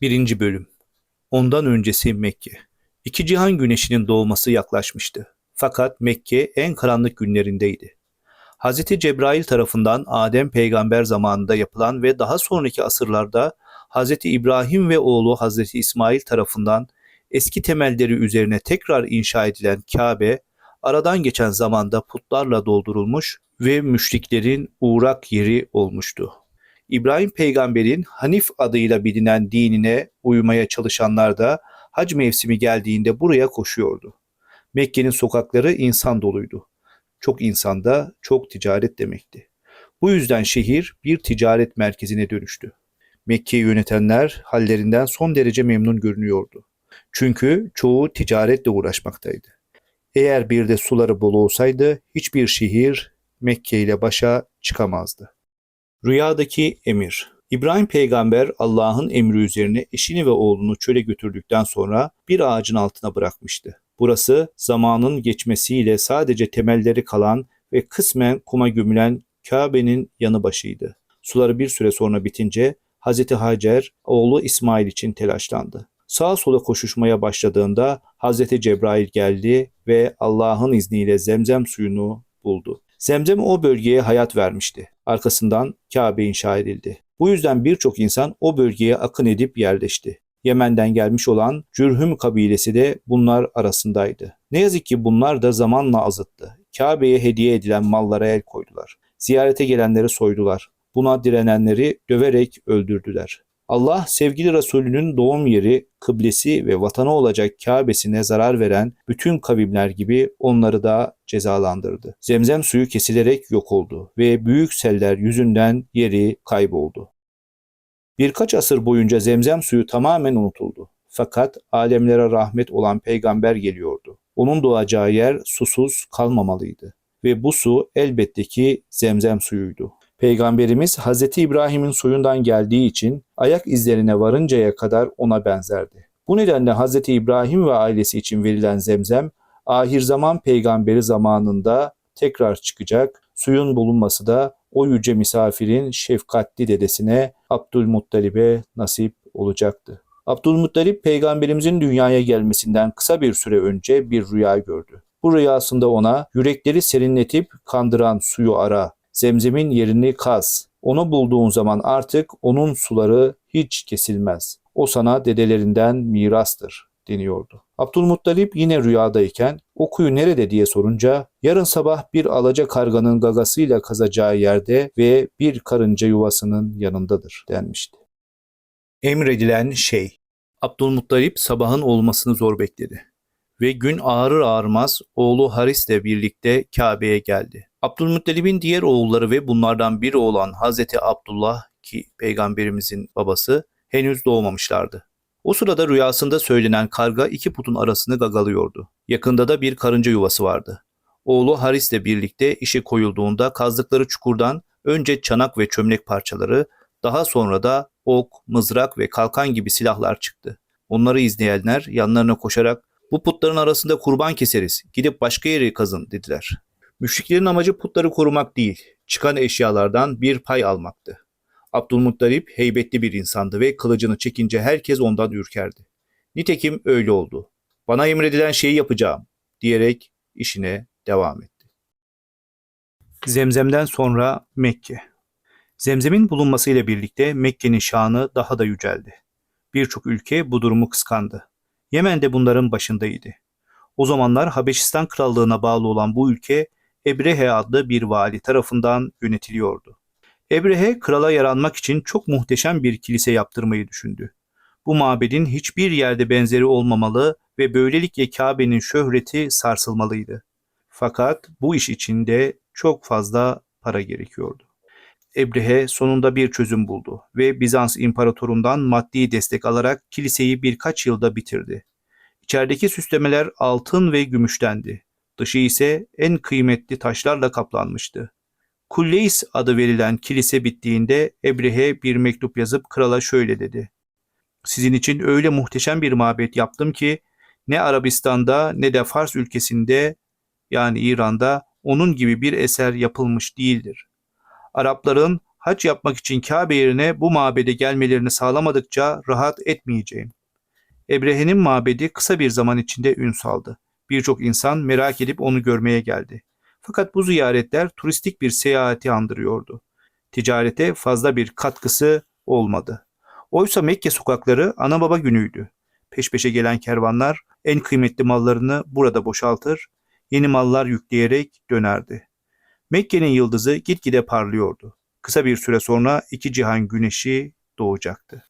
1. Bölüm Ondan öncesi Mekke İki cihan güneşinin doğması yaklaşmıştı. Fakat Mekke en karanlık günlerindeydi. Hz. Cebrail tarafından Adem peygamber zamanında yapılan ve daha sonraki asırlarda Hz. İbrahim ve oğlu Hz. İsmail tarafından eski temelleri üzerine tekrar inşa edilen Kabe, aradan geçen zamanda putlarla doldurulmuş ve müşriklerin uğrak yeri olmuştu. İbrahim peygamberin Hanif adıyla bilinen dinine uymaya çalışanlar da hac mevsimi geldiğinde buraya koşuyordu. Mekke'nin sokakları insan doluydu. Çok insanda çok ticaret demekti. Bu yüzden şehir bir ticaret merkezine dönüştü. Mekke'yi yönetenler hallerinden son derece memnun görünüyordu. Çünkü çoğu ticaretle uğraşmaktaydı. Eğer bir de suları bol olsaydı hiçbir şehir Mekke ile başa çıkamazdı. Rüyadaki emir İbrahim peygamber Allah'ın emri üzerine eşini ve oğlunu çöle götürdükten sonra bir ağacın altına bırakmıştı. Burası zamanın geçmesiyle sadece temelleri kalan ve kısmen kuma gömülen Kabe'nin yanı başıydı. Suları bir süre sonra bitince Hazreti Hacer oğlu İsmail için telaşlandı. Sağa sola koşuşmaya başladığında Hazreti Cebrail geldi ve Allah'ın izniyle zemzem suyunu buldu. Zemzem o bölgeye hayat vermişti. Arkasından Kabe inşa edildi. Bu yüzden birçok insan o bölgeye akın edip yerleşti. Yemen'den gelmiş olan Cürhüm kabilesi de bunlar arasındaydı. Ne yazık ki bunlar da zamanla azıttı. Kabe'ye hediye edilen mallara el koydular. Ziyarete gelenleri soydular. Buna direnenleri döverek öldürdüler. Allah sevgili Resulünün doğum yeri, kıblesi ve vatanı olacak Kabe'sine zarar veren bütün kavimler gibi onları da cezalandırdı. Zemzem suyu kesilerek yok oldu ve büyük seller yüzünden yeri kayboldu. Birkaç asır boyunca zemzem suyu tamamen unutuldu. Fakat alemlere rahmet olan peygamber geliyordu. Onun doğacağı yer susuz kalmamalıydı. Ve bu su elbette ki zemzem suyuydu. Peygamberimiz Hz. İbrahim'in soyundan geldiği için ayak izlerine varıncaya kadar ona benzerdi. Bu nedenle Hz. İbrahim ve ailesi için verilen zemzem, ahir zaman peygamberi zamanında tekrar çıkacak, suyun bulunması da o yüce misafirin şefkatli dedesine Abdülmuttalib'e nasip olacaktı. Abdülmuttalip peygamberimizin dünyaya gelmesinden kısa bir süre önce bir rüya gördü. Bu rüyasında ona yürekleri serinletip kandıran suyu ara, zemzemin yerini kaz. Onu bulduğun zaman artık onun suları hiç kesilmez. O sana dedelerinden mirastır deniyordu. Abdülmuttalip yine rüyadayken o kuyu nerede diye sorunca yarın sabah bir alaca karganın gagasıyla kazacağı yerde ve bir karınca yuvasının yanındadır denmişti. Emredilen şey Abdülmuttalip sabahın olmasını zor bekledi ve gün ağrır ağarmaz oğlu Haris'le birlikte Kabe'ye geldi. Abdülmuttalib'in diğer oğulları ve bunlardan biri olan Hazreti Abdullah ki peygamberimizin babası henüz doğmamışlardı. O sırada rüyasında söylenen karga iki putun arasını gagalıyordu. Yakında da bir karınca yuvası vardı. Oğlu Haris'le birlikte işe koyulduğunda kazdıkları çukurdan önce çanak ve çömlek parçaları, daha sonra da ok, mızrak ve kalkan gibi silahlar çıktı. Onları izleyenler yanlarına koşarak bu putların arasında kurban keseriz, gidip başka yere kazın dediler. Müşriklerin amacı putları korumak değil, çıkan eşyalardan bir pay almaktı. Abdülmuttalip heybetli bir insandı ve kılıcını çekince herkes ondan ürkerdi. Nitekim öyle oldu. Bana emredilen şeyi yapacağım diyerek işine devam etti. Zemzem'den sonra Mekke. Zemzem'in bulunmasıyla birlikte Mekke'nin şanı daha da yüceldi. Birçok ülke bu durumu kıskandı. Yemen de bunların başındaydı. O zamanlar Habeşistan Krallığına bağlı olan bu ülke Ebrehe adlı bir vali tarafından yönetiliyordu. Ebrehe krala yaranmak için çok muhteşem bir kilise yaptırmayı düşündü. Bu mabedin hiçbir yerde benzeri olmamalı ve böylelikle Kabe'nin şöhreti sarsılmalıydı. Fakat bu iş için de çok fazla para gerekiyordu. Ebrehe sonunda bir çözüm buldu ve Bizans imparatorundan maddi destek alarak kiliseyi birkaç yılda bitirdi. İçerideki süslemeler altın ve gümüştendi. Dışı ise en kıymetli taşlarla kaplanmıştı. Kulleis adı verilen kilise bittiğinde Ebrehe bir mektup yazıp krala şöyle dedi. Sizin için öyle muhteşem bir mabet yaptım ki ne Arabistan'da ne de Fars ülkesinde yani İran'da onun gibi bir eser yapılmış değildir. Arapların hac yapmak için Kabe yerine bu mabede gelmelerini sağlamadıkça rahat etmeyeceğim. Ebrehe'nin mabedi kısa bir zaman içinde ün saldı. Birçok insan merak edip onu görmeye geldi. Fakat bu ziyaretler turistik bir seyahati andırıyordu. Ticarete fazla bir katkısı olmadı. Oysa Mekke sokakları ana baba günüydü. Peş peşe gelen kervanlar en kıymetli mallarını burada boşaltır, yeni mallar yükleyerek dönerdi. Mekke'nin yıldızı gitgide parlıyordu. Kısa bir süre sonra iki cihan güneşi doğacaktı.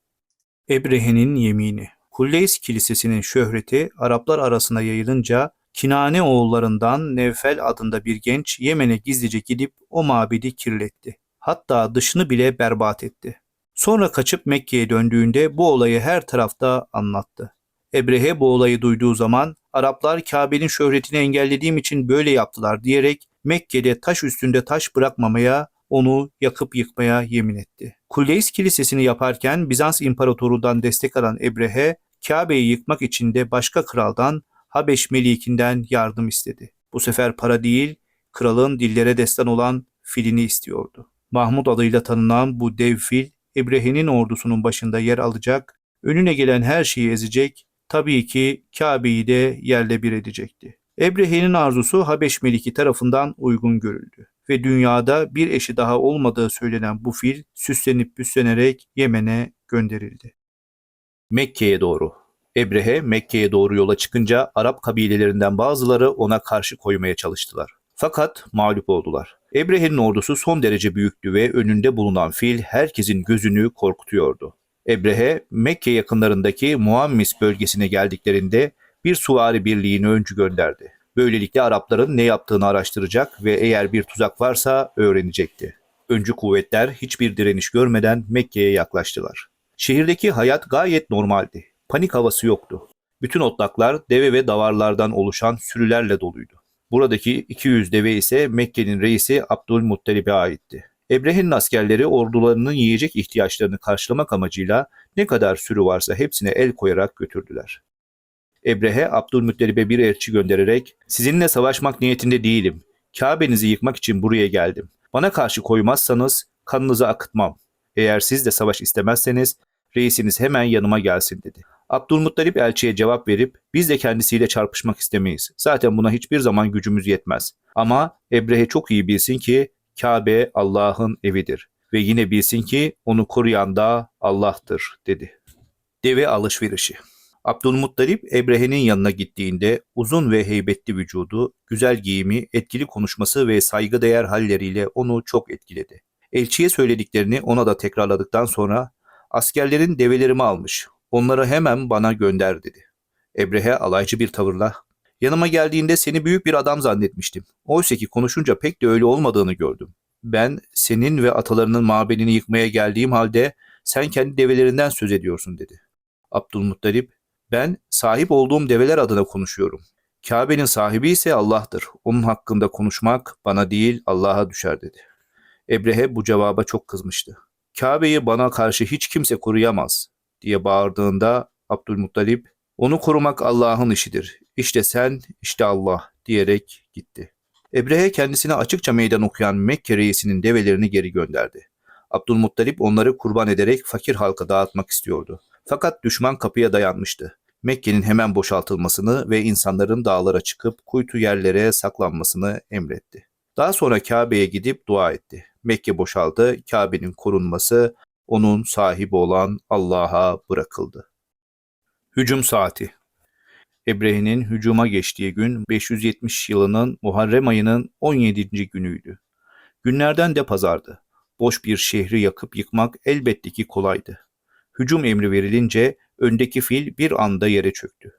Ebrehe'nin yemini Kulleys Kilisesi'nin şöhreti Araplar arasında yayılınca Kinane oğullarından Nevfel adında bir genç Yemen'e gizlice gidip o mabedi kirletti. Hatta dışını bile berbat etti. Sonra kaçıp Mekke'ye döndüğünde bu olayı her tarafta anlattı. Ebrehe bu olayı duyduğu zaman Araplar Kabe'nin şöhretini engellediğim için böyle yaptılar diyerek Mekke'de taş üstünde taş bırakmamaya, onu yakıp yıkmaya yemin etti. Kulleys Kilisesi'ni yaparken Bizans İmparatorluğundan destek alan Ebrehe, Kabe'yi yıkmak için de başka kraldan Habeş Melik'inden yardım istedi. Bu sefer para değil, kralın dillere destan olan filini istiyordu. Mahmud adıyla tanınan bu dev fil, Ebrehe'nin ordusunun başında yer alacak, önüne gelen her şeyi ezecek, tabii ki Kabe'yi de yerle bir edecekti. Ebrehe'nin arzusu Habeş Meliki tarafından uygun görüldü ve dünyada bir eşi daha olmadığı söylenen bu fil süslenip büslenerek Yemen'e gönderildi. Mekke'ye doğru. Ebrehe Mekke'ye doğru yola çıkınca Arap kabilelerinden bazıları ona karşı koymaya çalıştılar. Fakat mağlup oldular. Ebrehe'nin ordusu son derece büyüktü ve önünde bulunan fil herkesin gözünü korkutuyordu. Ebrehe Mekke yakınlarındaki Muammis bölgesine geldiklerinde bir suvari birliğini öncü gönderdi. Böylelikle Arapların ne yaptığını araştıracak ve eğer bir tuzak varsa öğrenecekti. Öncü kuvvetler hiçbir direniş görmeden Mekke'ye yaklaştılar. Şehirdeki hayat gayet normaldi. Panik havası yoktu. Bütün otlaklar deve ve davarlardan oluşan sürülerle doluydu. Buradaki 200 deve ise Mekke'nin reisi Abdülmuttalib'e aitti. Ebrehe'nin askerleri ordularının yiyecek ihtiyaçlarını karşılamak amacıyla ne kadar sürü varsa hepsine el koyarak götürdüler. Ebrehe Abdülmuttalib'e bir elçi göndererek sizinle savaşmak niyetinde değilim. Kabe'nizi yıkmak için buraya geldim. Bana karşı koymazsanız kanınızı akıtmam. Eğer siz de savaş istemezseniz reisiniz hemen yanıma gelsin dedi. Abdülmuttalip elçiye cevap verip biz de kendisiyle çarpışmak istemeyiz. Zaten buna hiçbir zaman gücümüz yetmez. Ama Ebrehe çok iyi bilsin ki Kabe Allah'ın evidir ve yine bilsin ki onu koruyan da Allah'tır dedi. Deve alışverişi Abdülmuttalip Ebrehe'nin yanına gittiğinde uzun ve heybetli vücudu, güzel giyimi, etkili konuşması ve saygıdeğer halleriyle onu çok etkiledi. Elçiye söylediklerini ona da tekrarladıktan sonra askerlerin develerimi almış, onları hemen bana gönder dedi. Ebrehe alaycı bir tavırla Yanıma geldiğinde seni büyük bir adam zannetmiştim. Oysa ki konuşunca pek de öyle olmadığını gördüm. Ben senin ve atalarının mabedini yıkmaya geldiğim halde sen kendi develerinden söz ediyorsun dedi. Abdülmuttalip ben sahip olduğum develer adına konuşuyorum. Kabe'nin sahibi ise Allah'tır. Onun hakkında konuşmak bana değil Allah'a düşer dedi. Ebrehe bu cevaba çok kızmıştı. Kabe'yi bana karşı hiç kimse koruyamaz diye bağırdığında Abdülmuttalip onu korumak Allah'ın işidir. İşte sen, işte Allah diyerek gitti. Ebrehe kendisine açıkça meydan okuyan Mekke reisinin develerini geri gönderdi. Abdülmuttalip onları kurban ederek fakir halka dağıtmak istiyordu. Fakat düşman kapıya dayanmıştı. Mekke'nin hemen boşaltılmasını ve insanların dağlara çıkıp kuytu yerlere saklanmasını emretti. Daha sonra Kabe'ye gidip dua etti. Mekke boşaldı, Kabe'nin korunması onun sahibi olan Allah'a bırakıldı. Hücum saati Ebrehe'nin hücuma geçtiği gün 570 yılının Muharrem ayının 17. günüydü. Günlerden de pazardı. Boş bir şehri yakıp yıkmak elbette ki kolaydı. Hücum emri verilince öndeki fil bir anda yere çöktü.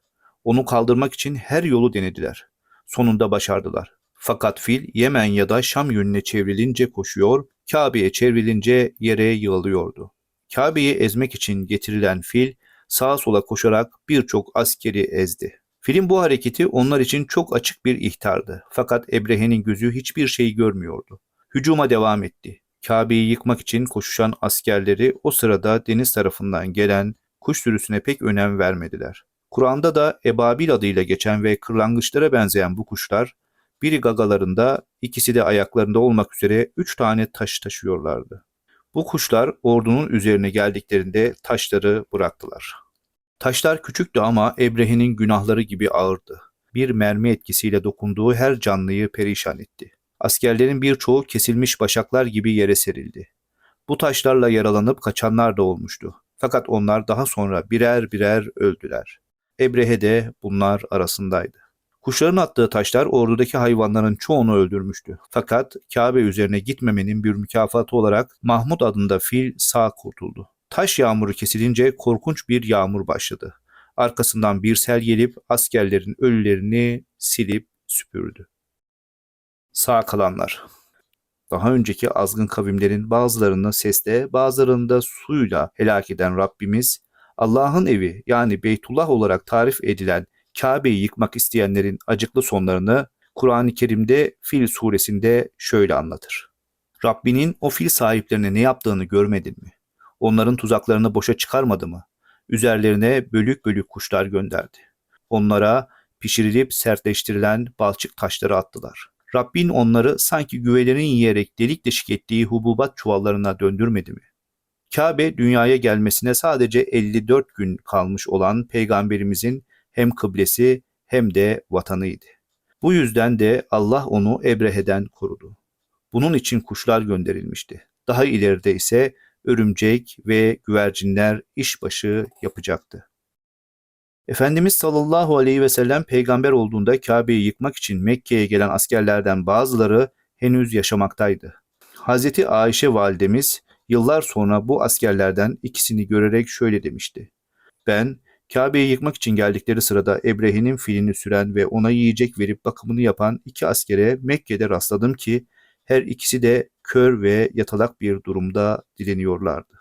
Onu kaldırmak için her yolu denediler. Sonunda başardılar. Fakat fil Yemen ya da Şam yönüne çevrilince koşuyor, Kabe'ye çevrilince yere yığılıyordu. Kabe'yi ezmek için getirilen fil sağa sola koşarak birçok askeri ezdi. Film bu hareketi onlar için çok açık bir ihtardı. Fakat Ebrehe'nin gözü hiçbir şey görmüyordu. Hücuma devam etti. Kabe'yi yıkmak için koşuşan askerleri o sırada deniz tarafından gelen kuş sürüsüne pek önem vermediler. Kur'an'da da ebabil adıyla geçen ve kırlangıçlara benzeyen bu kuşlar biri gagalarında, ikisi de ayaklarında olmak üzere üç tane taş taşıyorlardı. Bu kuşlar ordunun üzerine geldiklerinde taşları bıraktılar. Taşlar küçüktü ama Ebrehe'nin günahları gibi ağırdı. Bir mermi etkisiyle dokunduğu her canlıyı perişan etti. Askerlerin birçoğu kesilmiş başaklar gibi yere serildi. Bu taşlarla yaralanıp kaçanlar da olmuştu. Fakat onlar daha sonra birer birer öldüler. Ebrehe de bunlar arasındaydı. Kuşların attığı taşlar ordudaki hayvanların çoğunu öldürmüştü. Fakat Kabe üzerine gitmemenin bir mükafatı olarak Mahmud adında fil sağ kurtuldu. Taş yağmuru kesilince korkunç bir yağmur başladı. Arkasından bir sel gelip askerlerin ölülerini silip süpürdü. Sağ kalanlar daha önceki azgın kavimlerin bazılarını sesle, bazılarını da suyla helak eden Rabbimiz, Allah'ın evi yani Beytullah olarak tarif edilen Kabe'yi yıkmak isteyenlerin acıklı sonlarını Kur'an-ı Kerim'de Fil suresinde şöyle anlatır. Rabbinin o fil sahiplerine ne yaptığını görmedin mi? Onların tuzaklarını boşa çıkarmadı mı? Üzerlerine bölük bölük kuşlar gönderdi. Onlara pişirilip sertleştirilen balçık taşları attılar. Rabbin onları sanki güvelerin yiyerek delik deşik ettiği hububat çuvallarına döndürmedi mi? Kabe dünyaya gelmesine sadece 54 gün kalmış olan peygamberimizin hem kıblesi hem de vatanıydı. Bu yüzden de Allah onu Ebrehe'den korudu. Bunun için kuşlar gönderilmişti. Daha ileride ise örümcek ve güvercinler işbaşı yapacaktı. Efendimiz sallallahu aleyhi ve sellem peygamber olduğunda Kabe'yi yıkmak için Mekke'ye gelen askerlerden bazıları henüz yaşamaktaydı. Hazreti Ayşe validemiz yıllar sonra bu askerlerden ikisini görerek şöyle demişti. Ben Kabe'yi yıkmak için geldikleri sırada Ebrehe'nin filini süren ve ona yiyecek verip bakımını yapan iki askere Mekke'de rastladım ki her ikisi de kör ve yatalak bir durumda dileniyorlardı.